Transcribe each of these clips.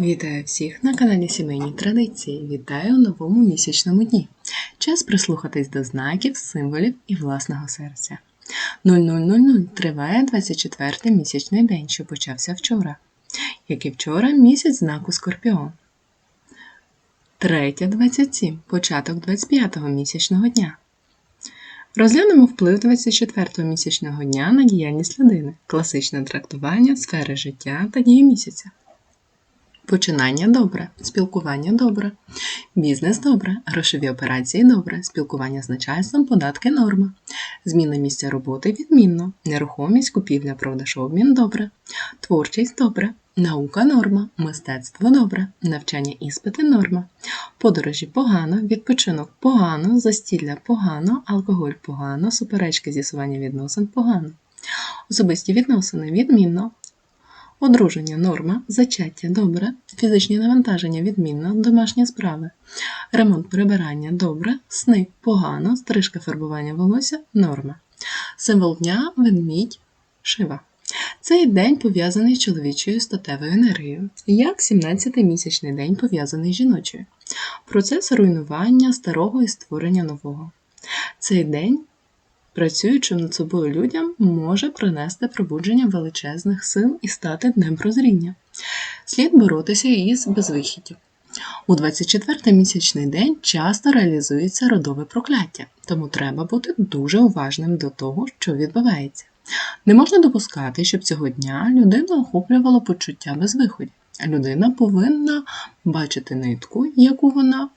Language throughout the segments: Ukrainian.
Вітаю всіх на каналі Сімейні Традиції. Вітаю у новому місячному дні. Час прислухатись до знаків, символів і власного серця. 0000 триває 24-й місячний день, що почався вчора. Як і вчора, місяць знаку Скорпіон. 3.27 початок 25-го місячного дня. Розглянемо вплив 24-го місячного дня на діяльність людини, класичне трактування сфери життя та дії місяця. Починання добре, спілкування добре, бізнес добре, грошові операції добре, спілкування з начальством, податки норма, зміна місця роботи відмінно, нерухомість, купівля, продаж, обмін добре, творчість добре, наука норма, мистецтво добре, навчання іспити норма, подорожі погано, відпочинок погано, застілля погано, алкоголь погано, суперечки з'ясування відносин погано, особисті відносини відмінно, Одруження норма, зачаття добре, фізичні навантаження відмінно, домашні справи, ремонт прибирання добре, сни погано, стрижка фарбування волосся норма. Символ дня ведмідь шива. Цей день пов'язаний з чоловічою статевою енергією, як 17-й місячний день пов'язаний з жіночою. Процес руйнування старого і створення нового. Цей день працюючи над собою людям, може принести пробудження величезних сил і стати днем прозріння. Слід боротися із безвихіддю. У 24-й місячний день часто реалізується родове прокляття, тому треба бути дуже уважним до того, що відбувається. Не можна допускати, щоб цього дня людину охоплювало почуття безвиході. Людина повинна бачити нитку, яку вона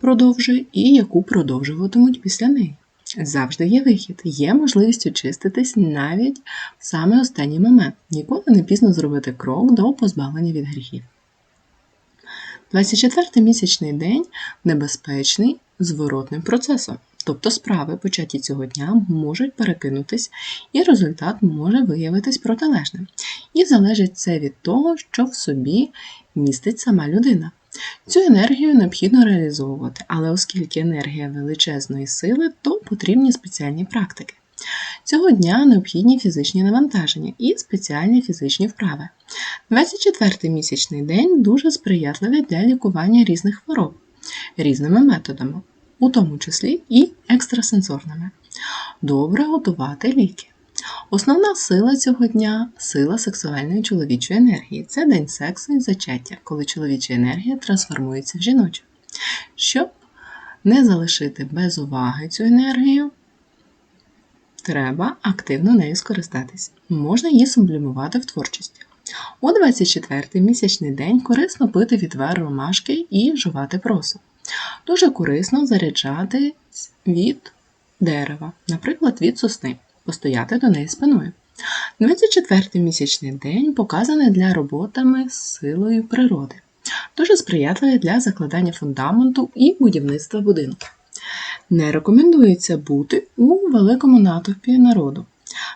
продовжує, і яку продовжуватимуть після неї. Завжди є вихід, є можливість очиститись навіть в саме останній момент. Ніколи не пізно зробити крок до позбавлення від гріхів. 24-й місячний день небезпечний зворотним процесом, тобто справи, початі цього дня, можуть перекинутись, і результат може виявитись протилежним. І залежить це від того, що в собі містить сама людина. Цю енергію необхідно реалізовувати, але оскільки енергія величезної сили, то потрібні спеціальні практики. Цього дня необхідні фізичні навантаження і спеціальні фізичні вправи. 24-й місячний день дуже сприятливий для лікування різних хвороб різними методами, у тому числі і екстрасенсорними. Добре готувати ліки. Основна сила цього дня сила сексуальної чоловічої енергії. Це день сексу і зачаття, коли чоловіча енергія трансформується в жіночу. Щоб не залишити без уваги цю енергію, треба активно нею скористатись. Можна її сублімувати в творчості. У 24-й місячний день корисно пити відвар ромашки і жувати просу. Дуже корисно заряджати від дерева, наприклад, від сосни постояти до неї спиною. 24-й місячний день показаний для роботами з силою природи, дуже сприятливий для закладання фундаменту і будівництва будинку. Не рекомендується бути у великому натовпі народу.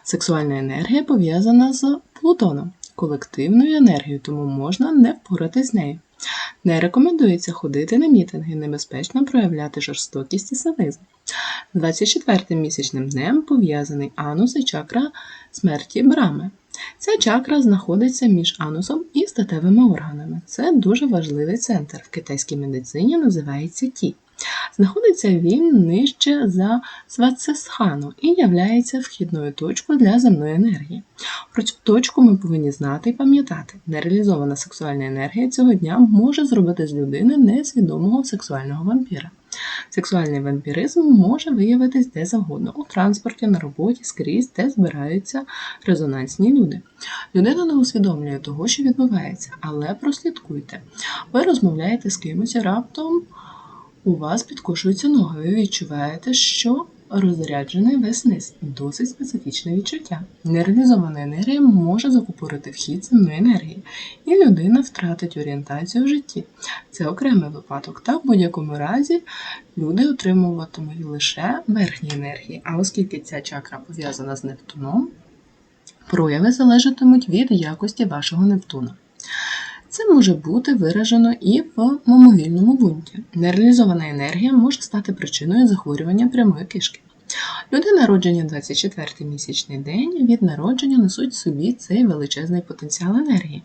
Сексуальна енергія пов'язана з Плутоном, колективною енергією, тому можна не впоратись з нею. Не рекомендується ходити на мітинги, небезпечно проявляти жорстокість і садизм. 24 місячним днем пов'язаний анус і чакра смерті брами. Ця чакра знаходиться між анусом і статевими органами. Це дуже важливий центр. В китайській медицині називається Ті. Знаходиться він нижче за Свацесхану і являється вхідною точкою для земної енергії. Про цю точку ми повинні знати і пам'ятати. Нереалізована сексуальна енергія цього дня може зробити з людини несвідомого сексуального вампіра. Сексуальний вампіризм може виявитись де завгодно у транспорті, на роботі, скрізь, де збираються резонансні люди. Людина не усвідомлює того, що відбувається, але прослідкуйте. Ви розмовляєте з кимось і раптом у вас підкошується ноги. Ви відчуваєте, що розряджений весь низ. Досить специфічне відчуття. Нереалізована енергія може закупорити вхід земної енергії, і людина втратить орієнтацію в житті. Це окремий випадок. Та в будь-якому разі люди отримуватимуть лише верхні енергії, а оскільки ця чакра пов'язана з Нептуном, прояви залежатимуть від якості вашого Нептуна. Це може бути виражено і в мимовільному бунті. Нереалізована енергія може стати причиною захворювання прямої кишки. Люди, народжені 24 місячний день, від народження несуть собі цей величезний потенціал енергії.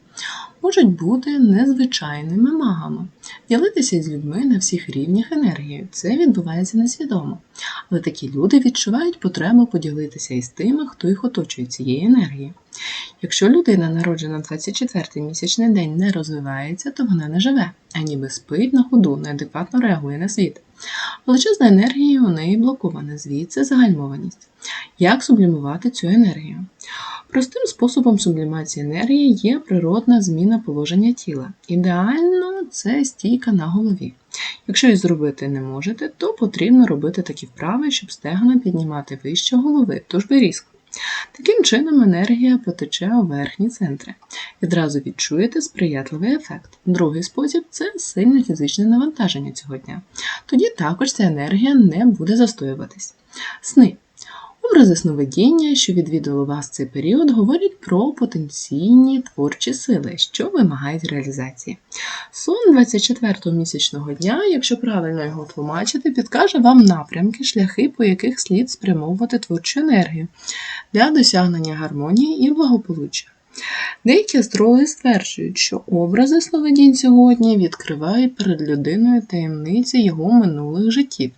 Можуть бути незвичайними магами, ділитися з людьми на всіх рівнях енергії. Це відбувається несвідомо. Але такі люди відчувають потребу поділитися із тими, хто їх оточує цією енергією. Якщо людина, народжена 24 місячний день, не розвивається, то вона не живе, а ніби спить на ходу, неадекватно реагує на світ. Величезна енергія у неї блокована, звідси загальмованість. Як сублімувати цю енергію? Простим способом сублімації енергії є природна зміна положення тіла. Ідеально це стійка на голові. Якщо її зробити не можете, то потрібно робити такі вправи, щоб стегна піднімати вище голови, тож би різко. Таким чином енергія потече у верхні центри. Відразу відчуєте сприятливий ефект. Другий спосіб це сильне фізичне навантаження цього дня. Тоді також ця енергія не буде застоюватись. Сни. Образи сновидіння, що відвідували вас цей період, говорять про потенційні творчі сили, що вимагають реалізації. Сон 24-го місячного дня, якщо правильно його тлумачити, підкаже вам напрямки, шляхи, по яких слід спрямовувати творчу енергію для досягнення гармонії і благополуччя. Деякі астрологи стверджують, що образи сновидінь сьогодні відкривають перед людиною таємниці його минулих життів.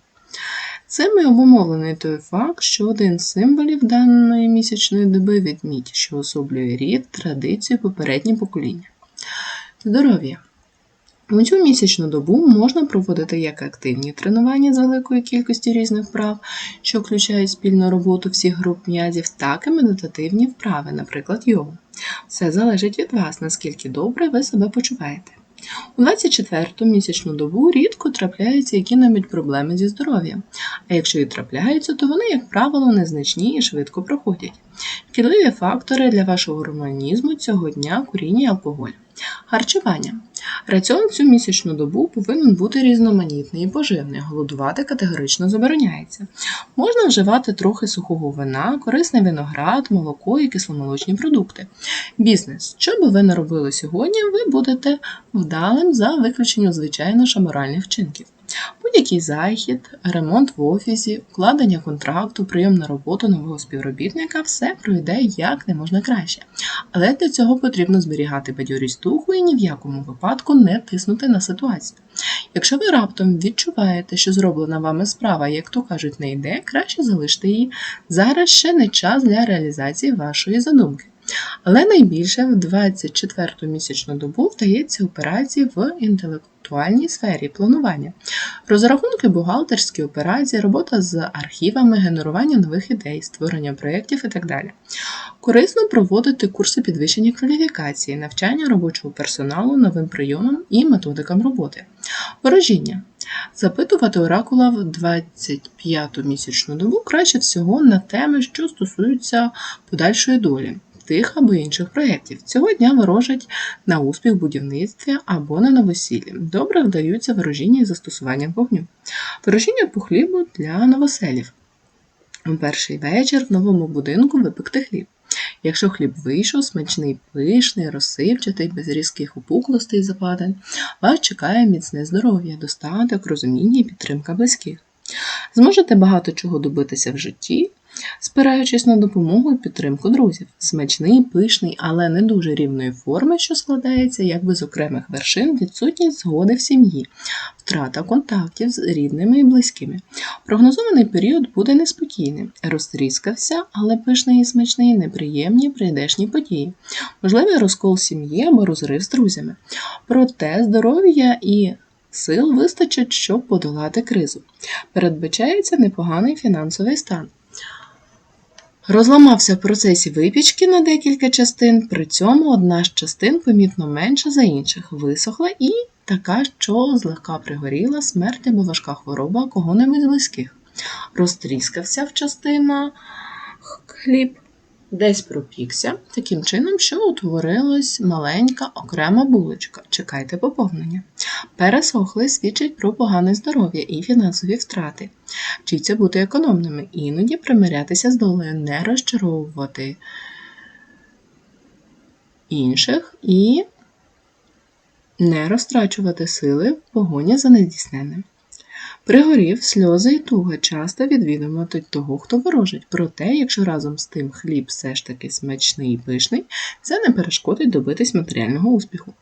Цим і обумовлений той факт, що один з символів даної місячної доби відміть, що особлює рід, традицію попередні покоління. Здоров'я. У цю місячну добу можна проводити як активні тренування з великої кількості різних вправ, що включають спільну роботу всіх груп м'язів, так і медитативні вправи, наприклад, йогу. Все залежить від вас, наскільки добре ви себе почуваєте. У 24-ту місячну добу рідко трапляються які-небудь проблеми зі здоров'ям, а якщо і трапляються, то вони, як правило, незначні і швидко проходять. Шкідливі фактори для вашого організму цього дня куріння і алкоголь. Харчування. Раціон цю місячну добу повинен бути різноманітний і поживний, голодувати категорично забороняється. Можна вживати трохи сухого вина, корисний виноград, молоко і кисломолочні продукти. Бізнес. Що би ви не робили сьогодні, ви будете вдалим за виключенням звичайно шаморальних вчинків. Будь-який захід, ремонт в офісі, укладення контракту, прийом на роботу нового співробітника все пройде як не можна краще. Але для цього потрібно зберігати бадьорість духу і ні в якому випадку не тиснути на ситуацію. Якщо ви раптом відчуваєте, що зроблена вами справа, як то кажуть, не йде, краще залиште її. Зараз ще не час для реалізації вашої задумки. Але найбільше в 24-ту місячну добу вдається операції в інтелектуальній сфері планування. Розрахунки, бухгалтерські операції, робота з архівами, генерування нових ідей, створення проєктів і так далі. Корисно проводити курси підвищення кваліфікації, навчання робочого персоналу новим прийомам і методикам роботи. Ворожіння. Запитувати оракула в 25-ту місячну добу краще всього на теми, що стосуються подальшої долі тих або інших проєктів. Цього дня ворожать на успіх в будівництві або на новосіллі. Добре вдаються ворожіння із застосуванням вогню. Ворожіння по хлібу для новоселів. У перший вечір в новому будинку випекти хліб. Якщо хліб вийшов, смачний, пишний, розсипчатий, без різких опуклостей і западень, вас чекає міцне здоров'я, достаток, розуміння і підтримка близьких. Зможете багато чого добитися в житті, спираючись на допомогу і підтримку друзів. Смачний, пишний, але не дуже рівної форми, що складається якби з окремих вершин, відсутність згоди в сім'ї, втрата контактів з рідними і близькими. Прогнозований період буде неспокійним, розтріскався, але пишний і смачний, неприємні прийдешні події, можливий розкол сім'ї або розрив з друзями. Проте здоров'я і Сил вистачить, щоб подолати кризу. Передбачається непоганий фінансовий стан. Розламався в процесі випічки на декілька частин, при цьому одна з частин помітно менша за інших, висохла і така, що злегка пригоріла смерть або важка хвороба кого-небудь близьких. Розтріскався в частина хліб, десь пропікся, таким чином, що утворилась маленька окрема булочка. Чекайте поповнення. Пересохли свідчить про погане здоров'я і фінансові втрати. Вчіться бути економними, іноді примирятися з долею, не розчаровувати інших і не розтрачувати сили в погоні за нездійсненним. Пригорів, сльози і туга часто відвідувати того, хто ворожить. Проте, якщо разом з тим хліб все ж таки смачний і пишний, це не перешкодить добитись матеріального успіху.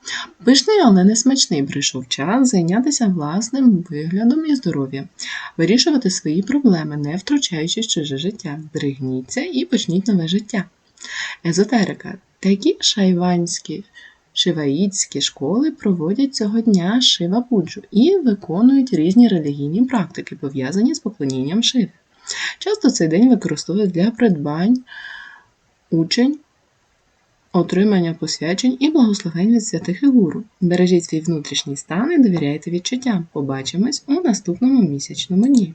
Пишний, але не смачний прийшов час зайнятися власним виглядом і здоров'ям, вирішувати свої проблеми, не втручаючись чуже життя. Здригніться і почніть нове життя. Езотерика. Такі шайванські шиваїтські школи проводять цього дня шива пуджу і виконують різні релігійні практики, пов'язані з поклонінням шиви. Часто цей день використовують для придбань учень, отримання посвячень і благословень від святих і гуру. Бережіть свій внутрішній стан і довіряйте відчуттям. Побачимось у наступному місячному дні.